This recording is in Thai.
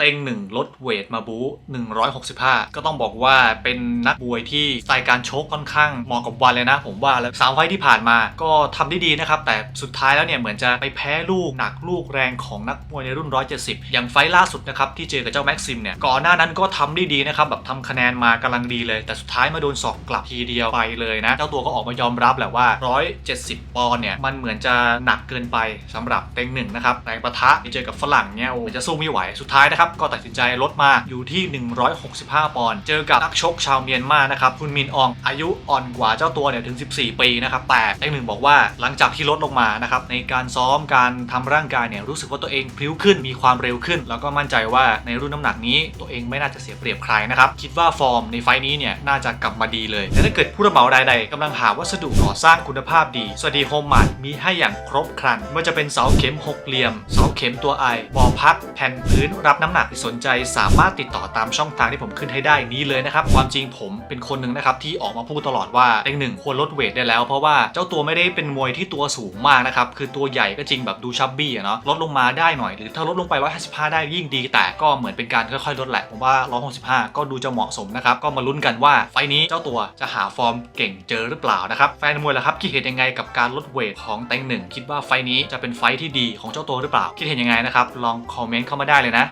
เต็งหนึ่งลดเวทมาบู165 ก็ต้องบอกว่าเป็นนักมวยที่สไตล์การชกค่อนข้างเหมาะกับวันเลยนะ ผมว่าแล้วสามไฟที่ผ่านมาก็ทำได้ดีนะครับ แต่สุดท้ายแล้วเนี่ยเหมือนจะไปแพ้ลูกหนักลูกแรงของนักมวยในรุ่น 170 อย่างไฟล่าสุดนะครับที่เจอกับเจ้าแม็กซิมเนี่ยก่อนหน้านั้นก็ทำได้ดีนะครับแบบทำคะแนนมากำลังดีเลย แต่สุดท้ายมาโดนศอกกลับทีเดียวไปเลยนะเจ้าตัวก็ออกมายอมรับแหละว่า 170 ปอนด์เนี่ยมันเหมือนจะหนักเกินไปสำหรับเต็งหนึ่งนะครับแรงปะทะที่เจอกับฝรั่งเนี่ยโอ้จะสู้ไม่ไหวสุดท้ายนะครับก็ตัดสินใจลดมาอยู่ที่ 165 ปอนด์เจอกับนักชกชาวเมียนมานะครับคุณมินอองอายุอ่อนกว่าเจ้าตัวเนี่ยถึง 14 ปีนะครับแต่เต็งหนึ่งบอกว่าหลังจากที่ลดลงมานะครับในการซ้อมการทำร่างกายเนี่ยรู้สึกว่าตัวเองพลิ้วขึ้นมีความเร็วขึ้น แล้วก็มั่นใจว่าในรุ่นน้ำหนักนี้ตัวเองไม่น่าจะเสียเปรียบใครนะครับคิดว่าฟอร์มในไฟล์นี้เนี่ยน่าจะกลับมาดีเลยแต่ถ้าเกิดผู้รับเหมารายใดกำลังหาวัสดุก่อสร้างคุณภาพดีสวัสดีโฮมมาร์ทมีให้อย่างครบครันไม่ว่าจะเป็นเสาเข็มหกเหลี่ยมเสาเข็มตัวไอบ่อพักแผ่นพื้นรับน้ำหนักที่สนใจสามารถติดต่อตามช่องทางที่ผมขึ้นให้ได้นี้เลยนะครับ ความจริงผมเป็นคนหนึ่งนะครับที่ออกมาพูดตลอดว่าเต็งหนึ่งควรลดเวทได้แล้ว เพราะว่าเจ้าตัวไม่ได้เป็นมวยที่ตัวสูงมากนะครับ คือตัวใหญ่ก็จริงแบบดูชับบี้อะเนาะลดลงมาได้หน่อย หรือถ้าลดลงไป155ได้ยิ่งดี แต่ก็เหมือนเป็นการค่อยๆลดแหละผมว่า165 ก็ดูจะเหมาะสมนะครับก็มาลุ้นกันว่าไฟนี้เจ้าตัวจะหาฟอร์มเก่งเจอหรือเปล่านะครับแฟนมวยล่ะครับคิดเห็นยังไงกับการลดเวทของเต็งหนึ่งคิดว่าไฟนี้จะเป็นไฟที่ดีของเจ้าตัวหรือเปล่า คิดเห็นยังไงนะครับลองคอมเมนต์เข้ามาได้เลยนะ